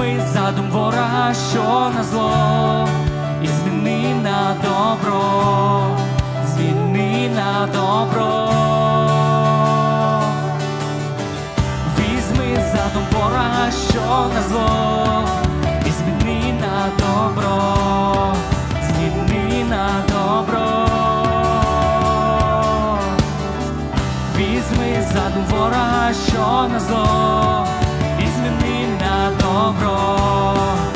Візьми задум ворога, що на зло, і зміни на добро, зміни на добро. Візьми задум ворога, що на зло, і зміни на добро, зміни на добро. Візьми задум ворога, що на зло, на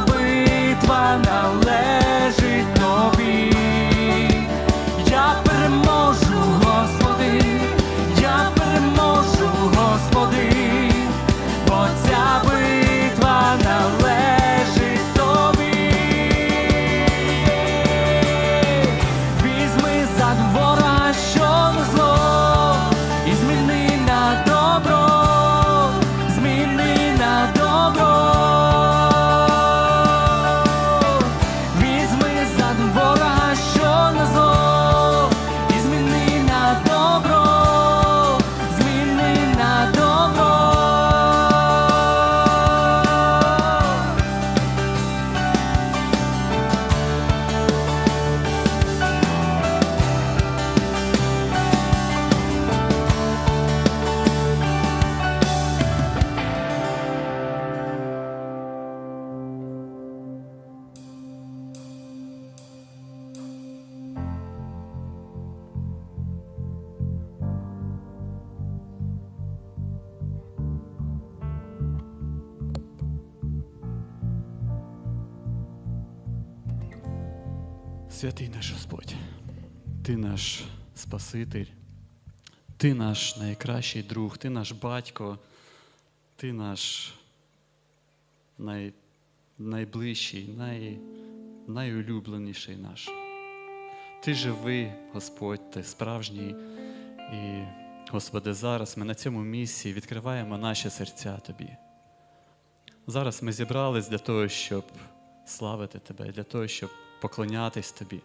битва належить тобі. Святий наш Господь, Ти наш Спаситель, Ти наш найкращий друг, Ти наш батько, Ти наш най, найближчий, най, найулюбленіший наш. Ти живий, Господь, ти справжній. І, Господи, зараз ми на цьому місці відкриваємо наші серця Тобі. Зараз ми зібрались для того, щоб славити Тебе, для того, щоб поклонятись Тобі,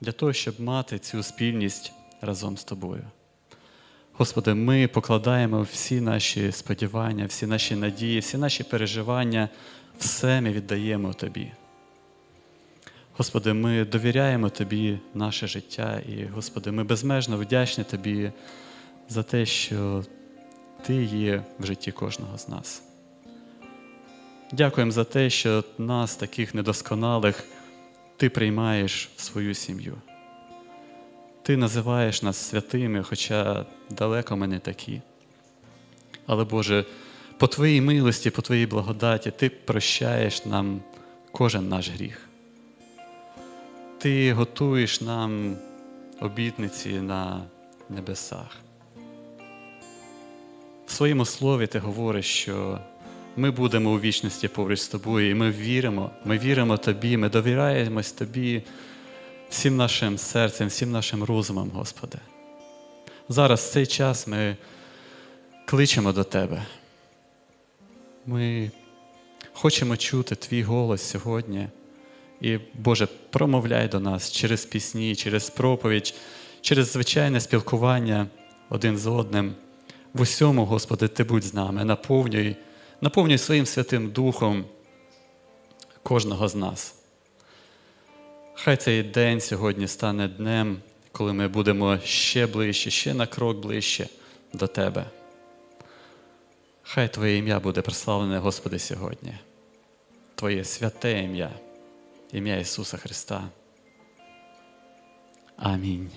для того, щоб мати цю спільність разом з Тобою. Господи, ми покладаємо всі наші сподівання, всі наші надії, всі наші переживання, все ми віддаємо Тобі. Господи, ми довіряємо Тобі наше життя, і, Господи, ми безмежно вдячні Тобі за те, що Ти є в житті кожного з нас. Дякуємо за те, що нас, таких недосконалих, ти приймаєш в свою сім'ю. Ти називаєш нас святими, хоча далеко ми не такі. Але, Боже, по Твоїй милості, по Твоїй благодаті, Ти прощаєш нам кожен наш гріх. Ти готуєш нам обітниці на небесах. В своєму слові ти говориш, що ми будемо у вічності поруч з тобою, і ми віримо, ми віримо тобі, ми довіряємось тобі всім нашим серцем, всім нашим розумом, Господи. Зараз в цей час ми кличемо до Тебе. Ми хочемо чути Твій голос сьогодні. І, Боже, промовляй до нас через пісні, через проповідь, через звичайне спілкування один з одним. В усьому, Господи, Ти будь з нами, наповнюй, наповнюй своїм Святим Духом кожного з нас. Хай цей день сьогодні стане днем, коли ми будемо ще ближче, ще на крок ближче до Тебе. Хай Твоє ім'я буде прославлене, Господи, сьогодні, Твоє святе ім'я, ім'я Ісуса Христа. Амінь.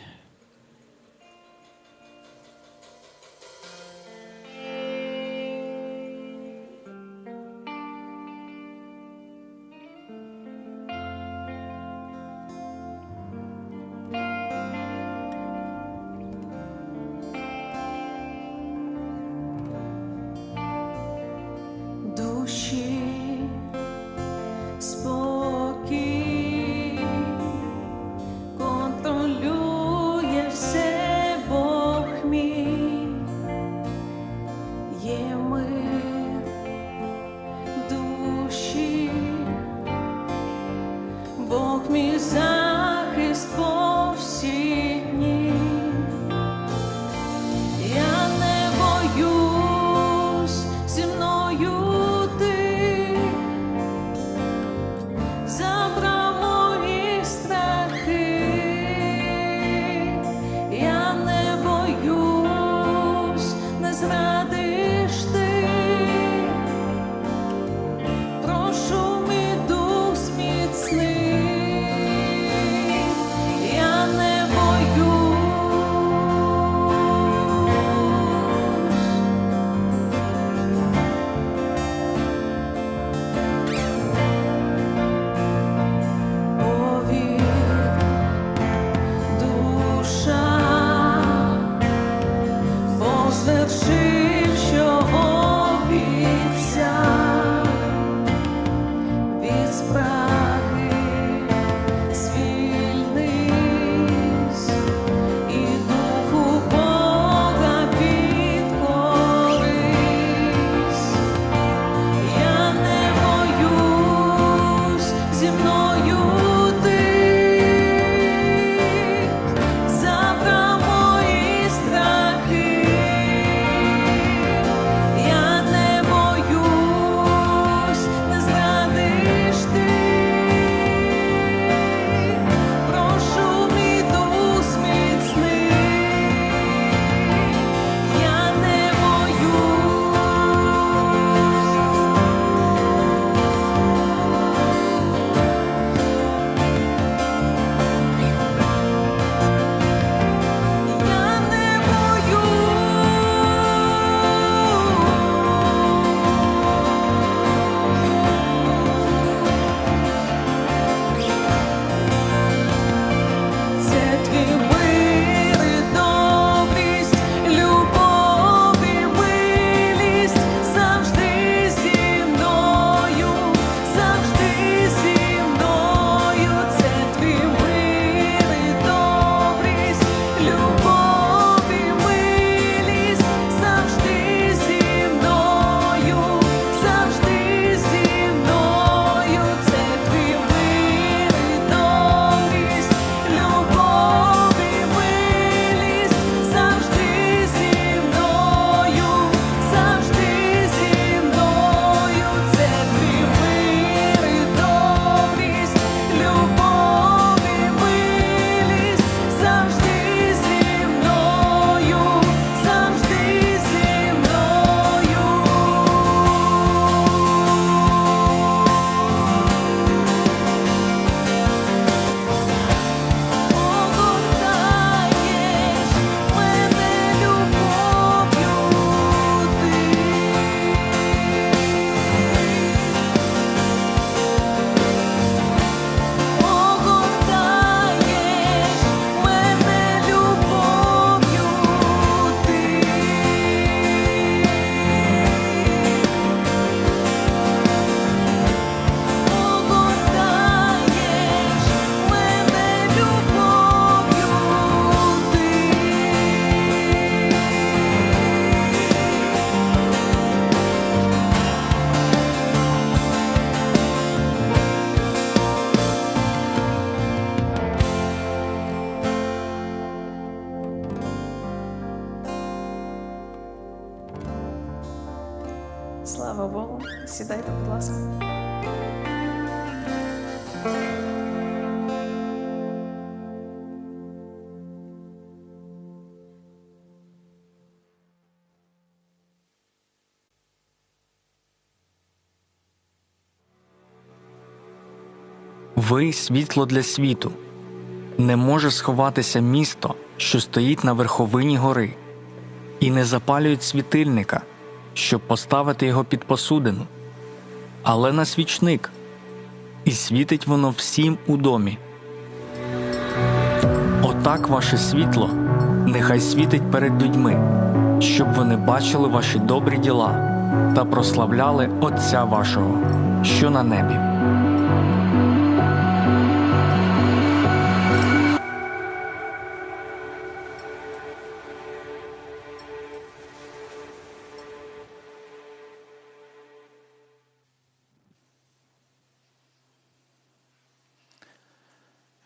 笑。Слава Богу, сідайте, будь ласка. Ви світло для світу. Не може сховатися місто, що стоїть на верховині гори, і не запалюють світильника щоб поставити його під посудину, але на свічник, і світить воно всім у домі. Отак ваше світло нехай світить перед людьми, щоб вони бачили ваші добрі діла та прославляли Отця вашого, що на небі.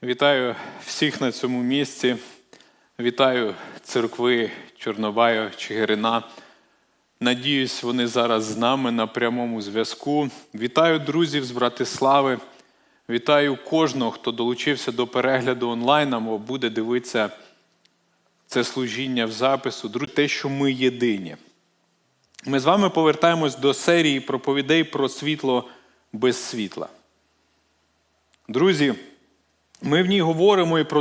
Вітаю всіх на цьому місці. Вітаю церкви Чорнобаю Чигирина. Надіюсь, вони зараз з нами на прямому зв'язку. Вітаю друзів з Братислави. Вітаю кожного, хто долучився до перегляду онлайн або буде дивитися це служіння в запису. Друзі, те, що ми єдині. Ми з вами повертаємось до серії проповідей про світло без світла. Друзі, ми в ній говоримо і про